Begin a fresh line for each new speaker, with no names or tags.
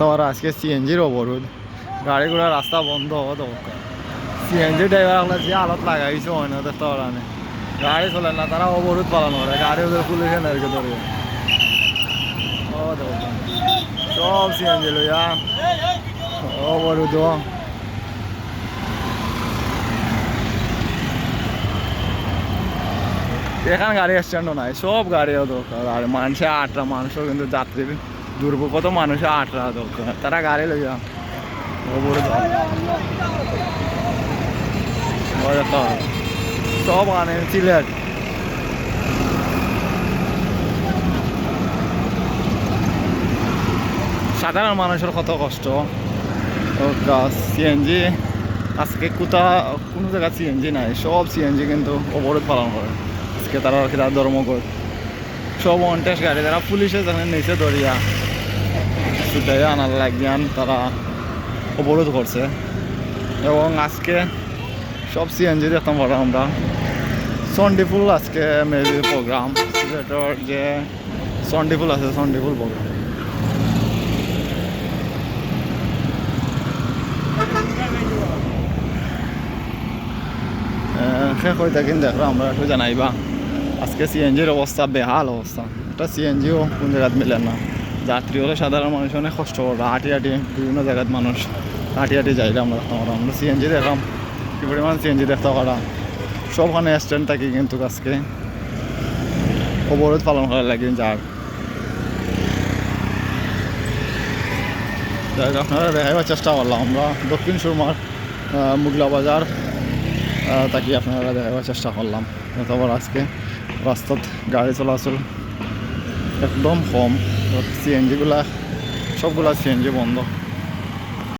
তোমার আজকে সিএনজির অবরোধ। গাড়ি ঘোড়া রাস্তা বন্ধ হওয়া তো সিএনজি ড্রাইভার আপনার যে আলত লাগাইছে হয় না পারা নেই গাড়ি চলে না, তারা অবরোধ পালন করে, গাড়ি ওদের পুলিশে নারকে ধরে। ও দোকান সব সিএনজি লইয়া অবরোধ। এখানে গাড়ি স্ট্যান্ডও নাই, সব গাড়িও দরকার। আর মানুষে আটটা মানুষও কিন্তু যাত্রীর দুর্ভোগ কত মানুষে আটরা দরকার। তারা গাড়ি ওপরে যাও। সব আনে সিলেট সাধারণ মানুষের কত কষ্ট। সিএনজি আজকে কোথা, কোনো জায়গায় সিএনজি নাই? সব সিএনজি কিন্তু অবরোধ পালন করে আজকে তারা ধর্মঘট। সব অন্টেস গাড়ি, তারা পুলিশে যেখানে নিচে ধরিয়া ছুটাই আনার লাগিয়ান তারা অবরোধ করছে। এবং আজকে সব সিএনজি দেখতাম পারো আমরা সন্ডিফুল আজকে মেবি প্রোগ্রাম সিলেটের যে সন্ডিফুল আছে সন্ডিফুল প্রোগ্রাম শেষ হয়ে থাকেন দেখো, আমরা একটু জানাইবা। আজকে সিএনজির অবস্থা বেহাল অবস্থা। একটা সিএনজিও কোন জায়গাত মিলে না। যাত্রী হলে সাধারণ মানুষ অনেক কষ্ট করে হাঁটি হাঁটি বিভিন্ন জায়গাত মানুষ হাঁটি হাঁটি যাইলে আমরা আমরা সিএনজি দেখলাম কি পরিমাণ সিএনজি দেখতে পারা। সবখানে স্ট্যান্ড থাকি কিন্তু আজকে। অবরোধ পালন করার লাগে যার আপনারা দেখাইবার চেষ্টা করলাম। আমরা দক্ষিণ সুরমার মুগলা বাজার তাকে আপনারা দেখাবার চেষ্টা করলাম। তারপর আজকে রাস্তাত গাড়ি চলাচল একদম কম। সিএনজিগুলা সবগুলা সিএনজি বন্ধ।